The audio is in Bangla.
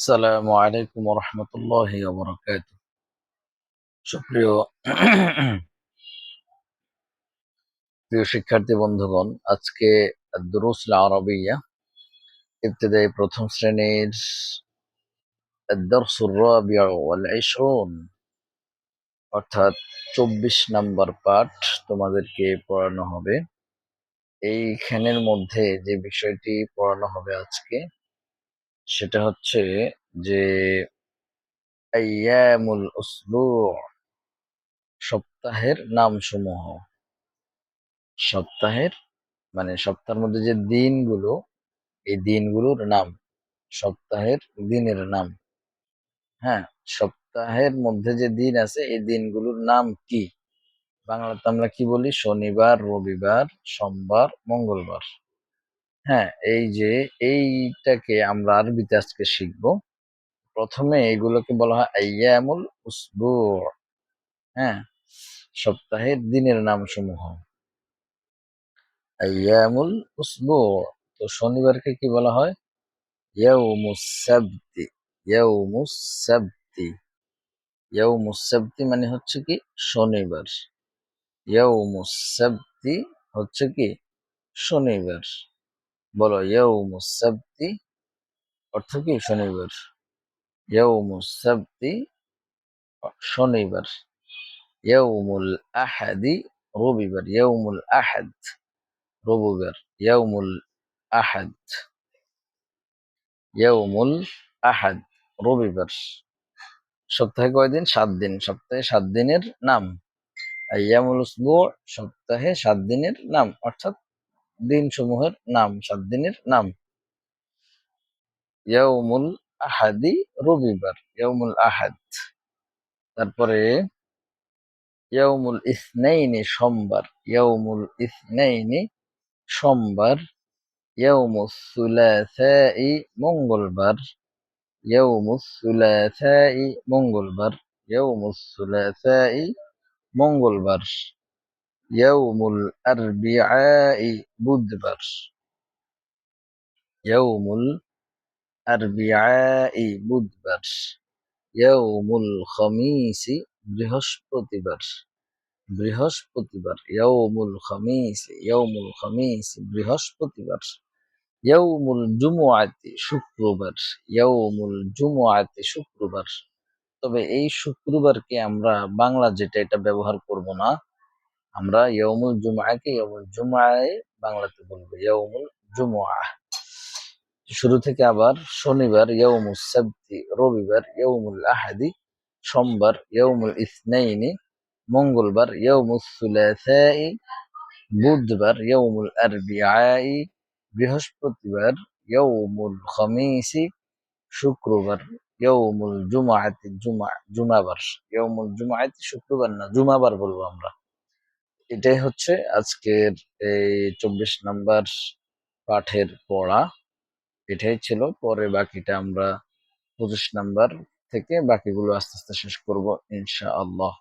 আসসালামু আলাইকুম রহমতুল্লাহ বরকাত সুপ্রিয় প্রিয় শিক্ষার্থী বন্ধুগণ আজকে দুরুসুল আরবিয়া ইবতদায়ী প্রথম শ্রেণীর الدرس الرابع والعشرون অর্থাৎ চব্বিশ নাম্বার পাঠ তোমাদেরকে পড়ানো হবে এইখানের মধ্যে যে বিষয়টি পড়ানো হবে আজকে সেটা হচ্ছে যে সপ্তাহের নামসমূহ। সপ্তাহের মানে সপ্তাহের মধ্যে যে দিনগুলো, এই দিনগুলোর নাম, সপ্তাহের দিনের নাম। হ্যাঁ সপ্তাহের মধ্যে যে দিন আছে, এই দিনগুলোর নাম কি? বাংলাতে আমরা কি বলি? শনিবার, রবিবার, সোমবার, মঙ্গলবার। হ্যাঁ এই যে এইটাকে আমরা আরবিতে আজকে শিখব। প্রথমে এগুলোকে বলা হয় আইয়ামুল উসবু হ্যাঁ সপ্তাহের দিনের নাম সমূহ আইয়ামুল উসবু তো শনিবারকে কি বলা হয়? ইয়াউমুস সাবতি ইয়াউমুস সাবতি ইয়াউমুস সাবতি মানে হচ্ছে কি? শনিবার। ইয়াউমুস সাবতি হচ্ছে কি? শনিবার। বলো ইয়াউমুস সাবতি অর্থ কি? শনিবার। ইয়াউমুস সাবতি শনিবার। ইয়াউমুল আহাদি রবিবার। ইয়াউমুল আহাদ রবিবার। ইয়াউমুল আহাদ ইয়াউমুল আহাদ রবিবার। সপ্তাহে কয়দিন সাত দিন। সপ্তাহে সাত দিনের নাম। ইয়ামুল উসবু সপ্তাহে সাত দিনের নাম। অর্থাৎ দিন সমূহের নাম সাত দিনের নাম। ইয়াউমুল আহাদি রবিবার, ইয়াউমুল আহাদ। তারপরে ইয়াউমুল ইসনাইনি সোমবার, ইয়াউমুল ইসনাইনি সোমবার, ইয়াউমুস মঙ্গলবার ইয়াউমুস মঙ্গলবার ইয়াউমুস মঙ্গলবার। ইয়াউমুল আরবিআই বুধবার ইয়াউমুল আরবিআই বুধবার ইয়াউমুল খমিসি বৃহস্পতিবার. বৃহস্পতিবার. ইয়াউমুল খমিস ইয়াউমুল খমিস বৃহস্পতিবার. ইয়াউমুল জুমুআতি শুক্রবার. ইয়াউমুল জুমুআতি শুক্রবার. তবে এই শুক্রবারকে আমরা বাংলা যেটা এটা ব্যবহার করব না। আমরা ইয়াউমুল জুমআকে ইয়াউমুল জুমআয় বাংলাতে বলব ইয়াউমুল জুমআ। শুরু থেকে আবার শনিবার ইয়াউমুস সাবতি, রবিবার ইয়াউমুল আহাদি, সোমবার ইয়াউমুল ইসনাইনি, মঙ্গলবার ইয়াউমুস সুলাসাই, বুধবার ইয়াউমুল আরবিআই, বৃহস্পতিবার ইয়াউমুল খমিসি, শুক্রবার ইয়াউমুল জুমাআতি জুমা জুমাবার। ইয়াউমুল জুমাআতি শুক্রবার না, জুমাবার বলব আমরা। এটাই হচ্ছে আজকের এই চব্বিশ নাম্বার পাঠের পড়া। এটাই ছিল, পরে বাকিটা আমরা পঁচিশ নাম্বার থেকে বাকিগুলো আস্তে আস্তে শেষ করব ইনশা আল্লাহ